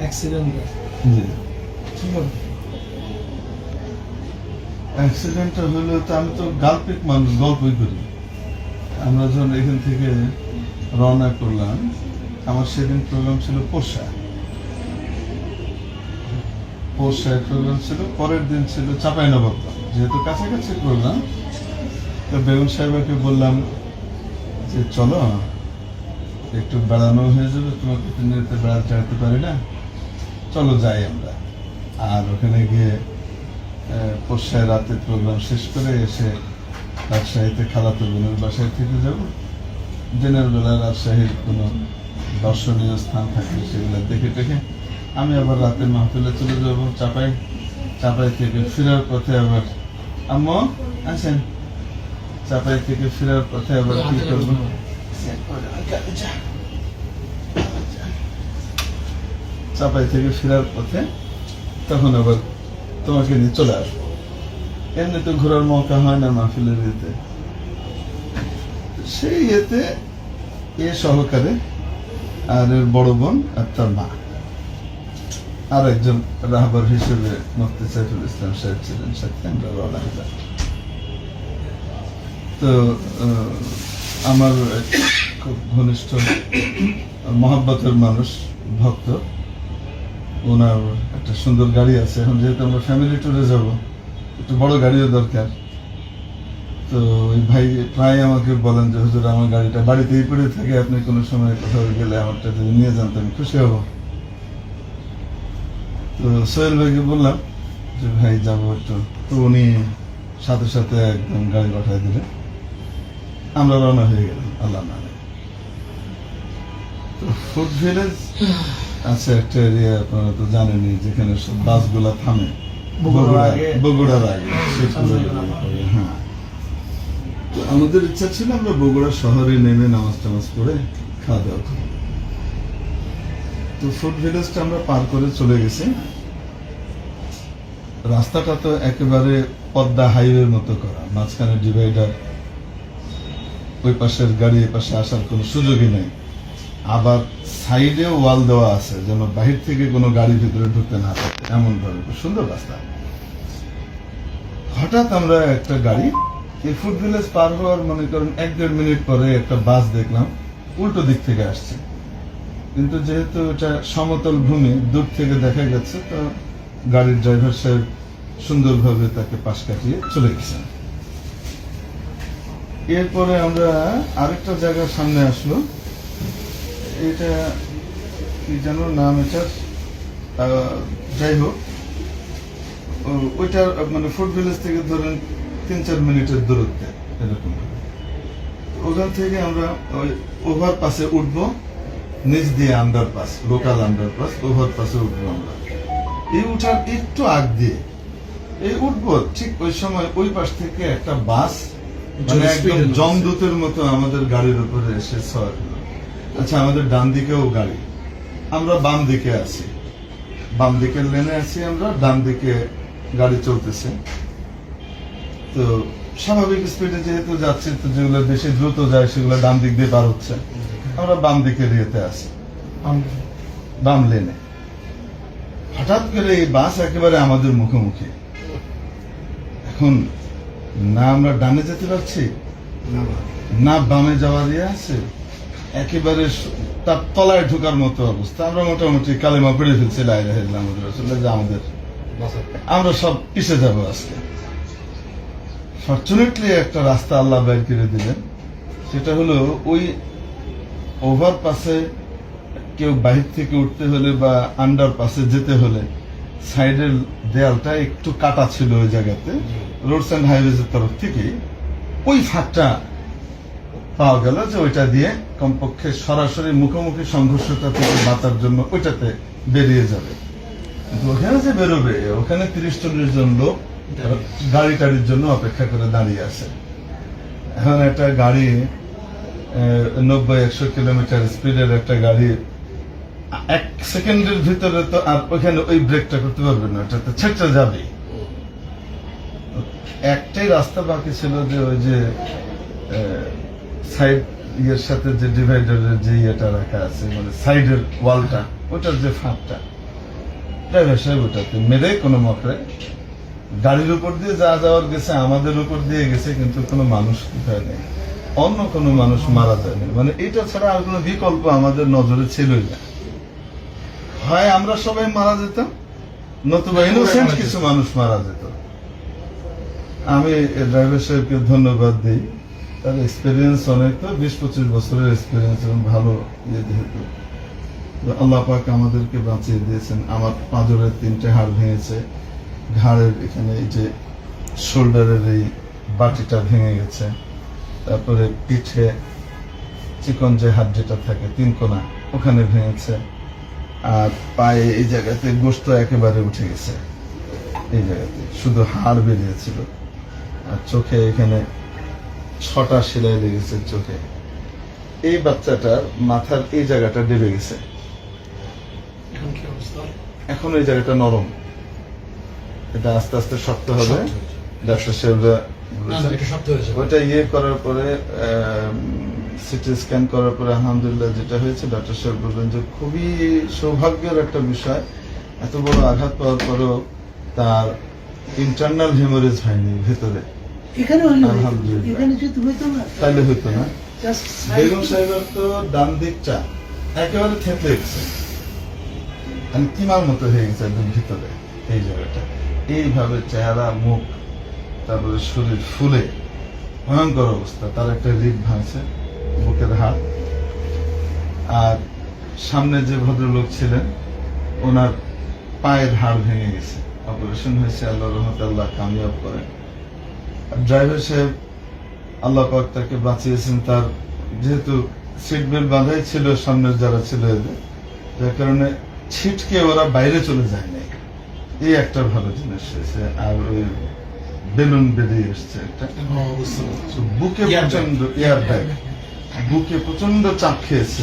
Accident জি। অ্যাক্সিডেন্টটা হলো তো আমি তো গাল্পিক মানুষ গল্পই করি। আমরা যখন এখান থেকে রওনা করলাম আমার সেদিন প্রোগ্রাম ছিল পোষা। পোষায় প্রোগ্রাম ছিল পরের দিন ছিল চাপাই নবাবগঞ্জ যেহেতু কাছাকাছি করলাম তো বেগুন সাহেবকে বললাম যে চলো একটু বেড়ানো হয়ে যাবে তোমাকে নিতে বেড়াতে চাইতে পারি না। চলো যাই আমরা। আর ওখানে গিয়ে পোষায় রাতে প্রোগ্রাম শেষ করে এসে রাজশাহীতে খালাতো বোনের বাসায় থেকে যাব। দিনের বেলা রাজশাহীর কোনো দর্শনীয় স্থান থাকলে সেগুলো দেখে টেখে আমি আবার রাতে মাহফিলে চলে যাব চাপাই। চাপাই থেকে ফেরার পথে আবার আম্মু আছেন চাপাই থেকে ফেরার পথে আবার কি করব? চাপাই থেকে ফেরার পথে তখন আবার তোমাকে নিয়ে চলে আসব। এমনি তো ঘোরার মৌকা হয় না মাহফিলের ইয়েতে। সেই ইয়েতে এ সহকারে আর এর বড় বোন আর তার মা। আর একজন রাহবার হিসেবে মুফতি সাইফুল ইসলাম সাহেব ছিলেন, সাথে তো আমার খুব ঘনিষ্ঠ মহাব্বতের মানুষ, ভক্ত। ওনার একটা সুন্দর গাড়ি আছে। এখন যেহেতু আমরা ফ্যামিলি ট্যুরে যাব, একটু বড় গাড়িও দরকার। তো ওই ভাই প্রায় আমাকে বলেন যে, হুজুর, আমার গাড়িটা বাড়িতেই পড়ে থাকে, আপনি কোনো সময় কোথাও গেলে আমারটা যদি নিয়ে যান আমি খুশি হব। তো সোহেল ভাইকে বললাম যে, ভাই, যাব একটু। তো উনি সাথে সাথে একদম গাড়ি পাঠায় দিলেন। আমরা রওনা হয়ে গেলাম আল্লাহ তো ফুড ভিলেজ? আছে একটা এরিয়া আপনারা তো জানেনই যেখানে সব বাসগুলা থামে। বগুড়ার আগে। পরে, হ্যাঁ। তো আমাদের ইচ্ছা ছিল আমরা বগুড়া শহরে নেমে নামাজ টামাজ পড়ে খাওয়া দাওয়া করি। তো ফুড ভিলেজটা আমরা পার করে চলে গেছি। রাস্তাটা তো একেবারে পদ্মা হাইওয়ের মতো করা মাঝখানে ডিভাইডার। ওই পাশের গাড়ি এ পাশে আসার কোনো সুযোগই নেই। আবার সাইডে ওয়াল দেওয়া আছে, যেন বাহির থেকে কোনো গাড়ি ভিতরে ঢুকতে না পারে। এমন ভাবে সুন্দর রাস্তা। হঠাৎ আমরা একটা গাড়ি, এই ফুড ভিলেজ পার হওয়ার মনে করেন এক দেড় মিনিট পরে একটা বাস দেখলাম, উল্টো দিক থেকে আসছে। কিন্তু যেহেতু এটা সমতল ভূমি, দূর থেকে দেখা গেছে, তো গাড়ির ড্রাইভার সাহেব সুন্দরভাবে তাকে পাশ কাটিয়ে চলে গেছেন। এরপরে আমরা আরেকটা জায়গার সামনে আসলো। এটা কি যেন নাম এটা? যাই হোক। ও- ওইটা মানে ফুড ভিলেজ থেকে ধরেন তিন চার মিনিটের দূরত্বে এরকম। ওখান থেকে আমরা ওই ওভার পাসে উঠবো নিচ দিয়ে আন্ডারপাস লোকাল আন্ডারপাস ওভার পাসে উঠবো আমরা। এই উঠার একটু আগ দিয়ে এই উঠবো ঠিক ওই সময় ওই পাশ থেকে একটা বাস মানে একদম জমদূতের মতো আমাদের গাড়ির উপরে এসে হলো। আচ্ছা আমাদের ডান দিকেও গাড়ি। আমরা বাম দিকে আছি। বাম দিকের লেনে আছি আমরা ডান দিকে গাড়ি চলতেছে। তো স্বাভাবিক স্পিডে যেহেতু যাচ্ছে তো যেগুলো বেশি দ্রুত যায় সেগুলো ডান দিক দিয়ে পার হচ্ছে। আমরা বাম দিকের ইয়েতে আছি। বাম লেনে হঠাৎ করে এই বাস একেবারে আমাদের মুখোমুখি। এখন না আমরা ডানে যেতে পারছি? না বামে যাওয়ার ইয়ে আছে? একেবারে তার তলায় ঢোকার মতো অবস্থা। আমরা মোটামুটি কালেমা পড়ে ফেলছি লাইরা হেলাম যে আমাদের আমরা সব পিছে যাব আজকে। ফর্চুনেটলি একটা রাস্তা আল্লাহ বের করে দিলেন। সেটা হলো ওই ওভার পাসে কেউ বাহির থেকে উঠতে হলে বা আন্ডার পাসে যেতে হলে সাইডের দেয়ালটা একটু কাটা ছিল ওই জায়গাতে। রোডস অ্যান্ড হাইওয়েজের তরফ থেকে ওই ফাঁকটা পাওয়া গেল যে ওইটা দিয়ে কমপক্ষে সরাসরি মুখোমুখি সংঘর্ষটা থেকে বাঁচার জন্য ওইটাতে বেরিয়ে যাবে। কিন্তু ওখানে যে বেরোবে, ওখানে তিরিশ চল্লিশ জন লোক গাড়ি টাড়ির জন্য অপেক্ষা করে দাঁড়িয়ে আছে। এখন একটা গাড়ি নব্বই একশো কিলোমিটার স্পিডের একটা গাড়ি, এক সেকেন্ডের ভিতরে তো আর ওখানে ওই ব্রেকটা করতে পারবে না এটা তো ছেটে যাবে একটাই রাস্তা বাকি ছিল যে ওই যে সাইড ইয়ের সাথে যে ডিভাইডারের যে ইয়েটা রাখা আছে মানে সাইডের ওয়ালটা ওটার যে ফাঁকটা ড্রাইভার সাহেব ওটাতে মেরে কোনো মতে গাড়ির উপর দিয়ে যা যাওয়ার গেছে আমাদের উপর দিয়ে গেছে কিন্তু কোনো মানুষ কোথায় নেই। অন্য কোনো মানুষ মারা যায়নি। মানে এটা ছাড়া আর কোনো বিকল্প আমাদের নজরে ছিলই না। হয় আমরা সবাই মারা যেতাম নতুবা ইনোসেন্ট কিছু মানুষ মারা যেত। আমি ড্রাইভার সাহেবকে ধন্যবাদ দিই। তার এক্সপিরিয়েন্স অনেক তো, বিশ পঁচিশ বছরের এক্সপিরিয়েন্স এবং ভালো ইয়ে যেহেতু। আল্লাহ পাক আমাদেরকে বাঁচিয়ে দিয়েছেন। আমার পাঁজরের তিনটে হাড় ভেঙেছে। ঘাড়ের এখানে এই যে শোল্ডারের এই বাটিটা ভেঙে গেছে। তারপরে পিঠে চিকন যে হাড় যেটা থাকে, তিন কোনা, ওখানে ভেঙেছে। আর পায়ে এই জায়গাতে গোস্ত একেবারে উঠে গেছে। এই জায়গাতে। শুধু হাড় বেরিয়েছিল। আর চোখে এখানে ছটা সেলাই লেগেছে চোখে। এই বাচ্চাটার মাথার এই জায়গাটা ডেবে গেছে। এখন এই জায়গাটা নরম। এটা আস্তে আস্তে শক্ত হবে। ডাক্তার সাহেবরা ওইটা ইয়ে করার পরে সিটি স্ক্যান করার পরে আলহামদুলিল্লাহ যেটা হয়েছে ডাক্তার সাহেব বললেন যে খুবই সৌভাগ্যের একটা বিষয়। এত বড় আঘাত পাওয়ার পরেও তার ইন্টারনাল হেমোরেজ হয়নি ভেতরে। এখানে এখানে যদি হইতো না তাইলে হইতো না। বেগম সাহেবের তো ডান একেবারে থেতলে গেছে। মানে কিমার মতো হয়ে গেছে একদম ভিতরে এই জায়গাটা। এইভাবে চেহারা মুখ তারপরে শরীর ফুলে ভয়ঙ্কর অবস্থা। তার একটা রিপ ভাঙছে বুকের হাত। আর সামনে যে ভদ্রলোক ছিলেন ওনার পায়ের হাড় ভেঙে গেছে। অপারেশন হয়েছে আল্লাহ রহমত আল্লাহ কামিয়াব করেন। ড্রাইভার সাহেব আল্লাহ পাক তাকে বাঁচিয়েছেন তার যেহেতু সিট বেল্ট বাঁধাই ছিল সামনের যারা ছিল এদের যার কারণে ছিটকে ওরা বাইরে চলে যায় নাই। এই একটা ভালো জিনিস হয়েছে আর ওই বেলুন বেরিয়ে এসছে একটা। বুকে প্রচণ্ড এয়ার ব্যাগ বুকে প্রচণ্ড চাপ খেয়েছে।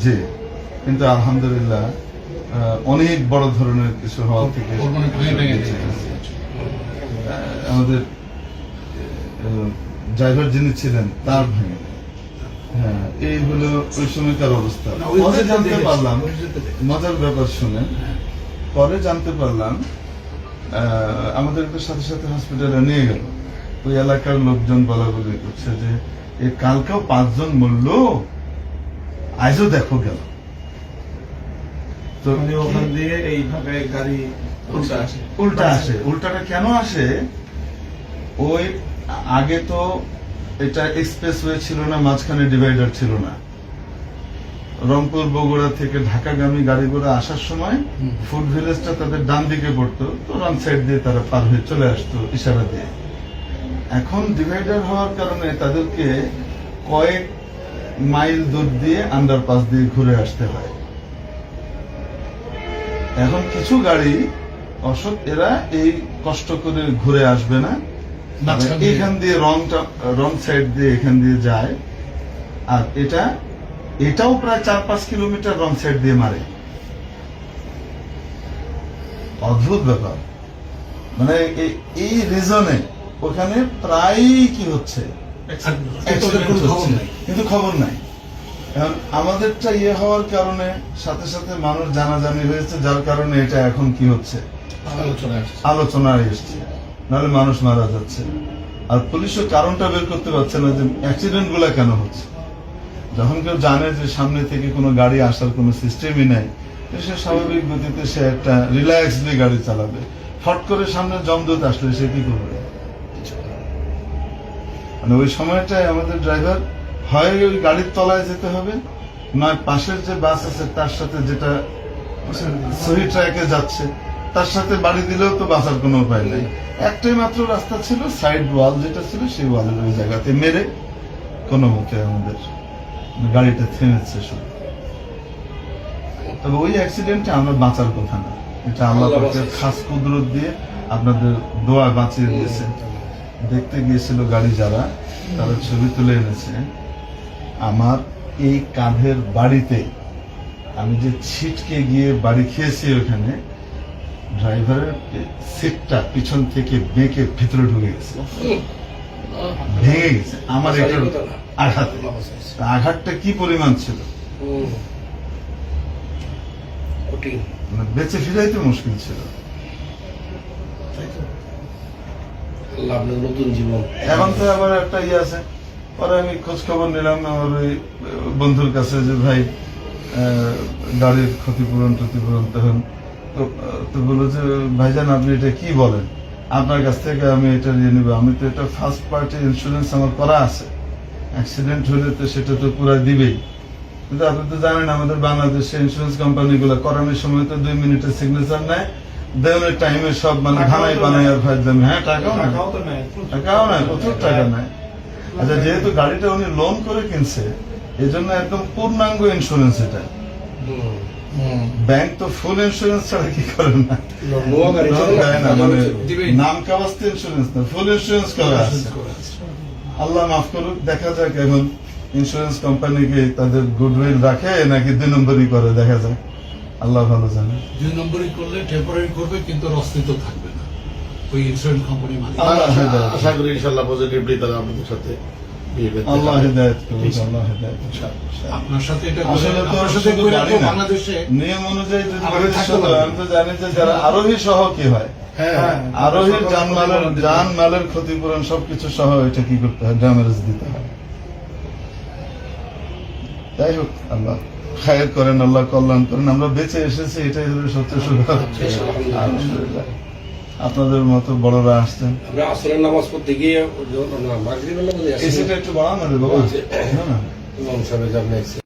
জি। কিন্তু আলহামদুলিল্লাহ অনেক বড় ধরনের কিছু হওয়া থেকে ওর মানে ভেঙে ভেঙে বেঁচে গেছে। গেছে। আহ, আমাদের ড্রাইভার যিনি ছিলেন তার ভেঙে। হ্যাঁ এই হলো ওই সময়কার অবস্থা। পরে জানতে পারলাম। মজার ব্যাপার শুনে পরে জানতে পারলাম আমাদেরকে সাথে সাথে হসপিটালে নিয়ে গেল। ওই এলাকার লোকজন বলা বলি করছে যে এ কালকেও পাঁচজন মরল? আজও দেখো গেল। তো মানে ওখান দিয়ে এইভাবে গাড়ি উল্টা আসে। উল্টা আসে। উল্টাটা কেন আসে? ওই আগে তো এটা এক্সপ্রেস ওয়ে ছিল না মাঝখানে ডিভাইডার ছিল না। রংপুর বগুড়া থেকে ঢাকাগামী গাড়িগুলো আসার সময় ফুড ভিলেজটা তাদের ডান দিকে পড়তো তো রান সাইড দিয়ে তারা পার হয়ে চলে আসতো ইশারা দিয়ে। এখন ডিভাইডার হওয়ার কারণে তাদেরকে কয়েক মাইল দূর দিয়ে আন্ডারপাস দিয়ে ঘুরে আসতে হয়। এখন কিছু গাড়ি অসৎ এরা এই কষ্ট করে ঘুরে আসবে না। এখান দিয়ে রং রং সাইড দিয়ে এখান দিয়ে যায়। আর এটা এটাও প্রায় চার পাঁচ কিলোমিটার রং সাইড দিয়ে মারে। অদ্ভুত ব্যাপার। মানে এই- রিজনে ওখানে প্রায়ই কি হচ্ছে? কিন্তু খবর নাই। এখন আমাদেরটা ইয়ে হওয়ার কারণে সাথে সাথে মানুষ জানাজানি হয়েছে যার কারণে এটা এখন কি হচ্ছে? আলোচনা আসছে। এসছে নাহলে মানুষ মারা যাচ্ছে। আর পুলিশও কারণটা বের করতে পারছে না যে অ্যাক্সিডেন্টগুলা কেন হচ্ছে। যখন কেউ জানে যে সামনে থেকে কোনো গাড়ি আসার কোনো সিস্টেমই নাই সে স্বাভাবিক গতিতে সে একটা রিল্যাক্সলি গাড়ি চালাবে। ফট করে সামনে জমদূত আসলে সে কি করবে? মানে ওই সময়টায় আমাদের ড্রাইভার হয় ওই গাড়ির তলায় যেতে হবে, নয় পাশের যে বাস আছে তার সাথে যেটা সহি ট্র্যাকে যাচ্ছে তার সাথে বাড়ি দিলেও তো বাঁচার কোনো উপায় নেই। একটাই মাত্র রাস্তা ছিল সাইড ওয়াল যেটা ছিল সেই ওয়ালের ওই জায়গাতে মেরে কোনো মতে আমাদের গাড়িটা থেমেছে শুধু তবে ওই অ্যাক্সিডেন্টে আমরা বাঁচার কথা না। এটা আল্লাহ পাকের খাস কুদরত দিয়ে আপনাদের দোয়া বাঁচিয়ে দিয়েছে। দেখতে গিয়েছিল গাড়ি যারা তারা ছবি তুলে এনেছে। আমার এই কাঁধের বাড়িতে আমি যে ছিটকে গিয়ে বাড়ি খেয়েছি ওখানে ড্রাইভারের সিটটা পিছন থেকে বেঁকে ভিতরে ঢুকে গেছে। ভেঙে গেছে। আমার এটার আঘাতে। আঘাতটা কি পরিমাণ ছিল? মানে বেঁচে ফিরাইতে মুশকিল ছিল। নতুন জীবন। এখন তো আবার একটা ইয়ে আছে। পরে আমি খোঁজ খবর নিলাম আমার ওই বন্ধুর কাছে যে ভাই গাড়ির ক্ষতিপূরণ টতিপূরণ তখন তো বলল যে ভাইজান আপনি এটা কি বলেন? আপনার কাছ থেকে আমি এটা নিয়ে নিবো। আমি তো এটা ফার্স্ট পার্টি ইন্স্যুরেন্স আমার করা আছে। অ্যাক্সিডেন্ট হলে তো সেটা তো পুরো দিবেই। কিন্তু আপনি তো জানেন আমাদের বাংলাদেশে ইন্স্যুরেন্স কোম্পানিগুলো করানোর সময় তো দুই মিনিটের সিগনেচার নেয়। দেওয়ার টাইমে সব মানে ধানাই বানাই নেয়। আর ফাইজলামি হ্যাঁ টাকাও নেয়। টাকাও নেয় নাই প্রচুর টাকা নাই আচ্ছা যেহেতু গাড়িটা উনি লোন করে কিনছে এই জন্য একদম পূর্ণাঙ্গ ইন্স্যুরেন্স এটা। ব্যাংক তো ফুল ইন্স্যুরেন্স ছাড়া কি করে না? মানে নাম কাবাস্তে ইন্স্যুরেন্স না ফুল ইন্স্যুরেন্স করা আছে। আল্লাহ মাফ করুক দেখা যাক এখন ইন্স্যুরেন্স কোম্পানিকে তাদের গুডউইল রাখে নাকি দুই নম্বরই করে দেখা যাক। আল্লাহ ভালো জানে। দুই নম্বরই করলে টেম্পোরারি করবে কিন্তু অস্তিত্ব থাকবে না। ওই ইন্স্যুরেন্স কোম্পানি আশা করি ইনশাল্লাহ পজিটিভলি তারা আপনাদের সাথে আল্লাহ। হেদায়ত আল্লাহ হেদায়ত আপনার সাথে এটা আসলে তো। বাংলাদেশে নিয়ম অনুযায়ী যদি। আমি তো জানি যে যারা আরোহী সহ কি হয়। হ্যাঁ। আরোহীর জানমালের জান মালের ক্ষতিপূরণ সবকিছু সহ এটা কি করতে হয়? ড্যামেজ দিতে হয়। যাই হোক আল্লাহ খায়ের করেন আল্লাহ কল্যাণ করেন। আমরা বেঁচে এসেছি এটাই হলো সত্য সুখর আলহামদুলিল্লাহ। আপনাদের মতো বড়রা আসতেন আমরা আসরের নামাজ পড়তে গিয়ে মাগরিবের নামাজে একটু বাড়ানো না না। ইমাম সাহেব আপনি